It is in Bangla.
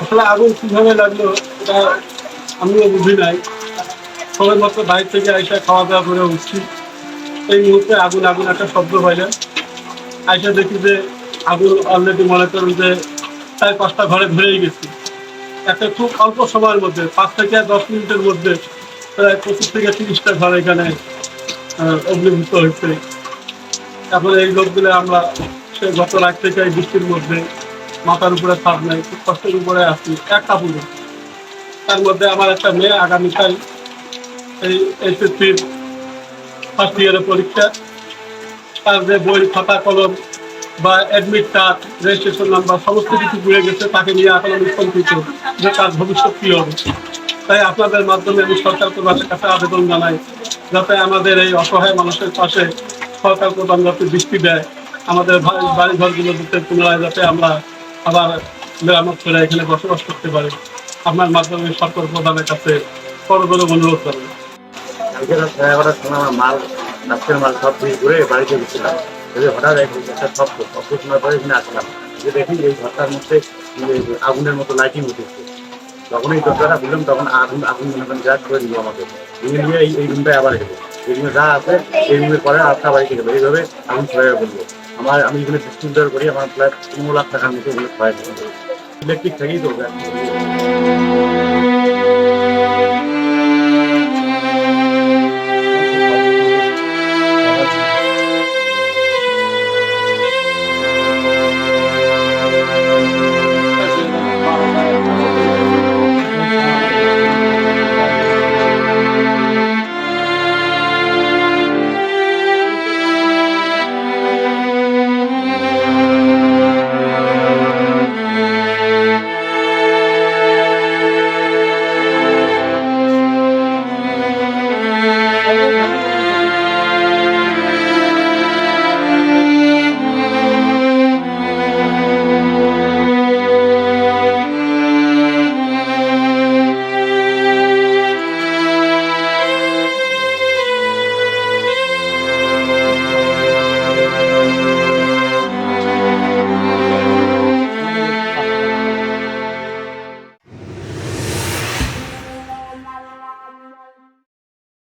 আসলে আগুন কীভাবে লাগল? এটা আমিও বুঝি নাই। সবাই মাত্র বাইরে থেকে আইসা খাওয়া দাওয়া করে উঠছি। এই মুহূর্তে আগুন আগুন একটা শব্দ পাইলেন আইসা দেখি যে আগুন অলরেডি মনে করুন যে চার পাঁচটা ঘরে ধরেই গেছে। একটা খুব অল্প সময়ের মধ্যে, পাঁচ থেকে দশ মিনিটের মধ্যে প্রায় পঁচিশ থেকে তিরিশটা ঘর এখানে অগ্নিভূত হয়েছে। তারপরে এই লোকগুলো আমরা সে গত রাত থেকে এই বৃষ্টির মধ্যে মাথার উপরে ছাদ নাই, খুব কষ্টের উপরে আছি এক কাপড়ে তার মধ্যে আমার একটা মেয়ে, আগামীকাল এই এইচএসসির ফার্স্ট ইয়ারের পরীক্ষা। তার যে বই, খাতা, কলম বা অ্যাডমিট কার্ড রেজিস্ট্রেশন নাম্বার সমস্ত কিছু ঘুরে গেছে, তাকে নিয়ে এখন আমি চিন্তিত যে তার ভবিষ্যৎ কী হবে। তাই আপনাদের মাধ্যমে আমি সরকার প্রধানের কাছে আবেদন জানাই, যাতে আমাদের এই অসহায় মানুষের পাশে সরকার প্রধান যাতে দৃষ্টি দেয়, আমাদের বাড়ি বাড়ি ঘরগুলো দিতে পুনরায় যাতে আমরা আবার মেরামত করে এখানে বসবাস করতে পারি। আপনার মাধ্যমে সরকার প্রধানের কাছে বড় অনুরোধ সময় আমার মাল রাত্রের মাল সব দিয়ে ঘুরে বাড়িতে গেছিলাম। হঠাৎ এক একটা পরে আসলাম। যে দেখি এই ঘরটার মধ্যে আগুনের মতো লাইটিং উঠেছে। যখন এই খুললাম, তখন আগুন আগুন মনে যা করে দিল আমাকে। এই রুমটায় আবার এই রুমে যা আছে, এই রুমের পরে আটটা বাড়িতে এইভাবে আগুন ছড়াইয়া বলল আমার, আমি এখানে ডিস্ট্রিবিউটার করি, আমার প্রায় পনেরো লাখ টাকার মতো ওগুলো ছড়াই ইলেকট্রিক থেকেই তো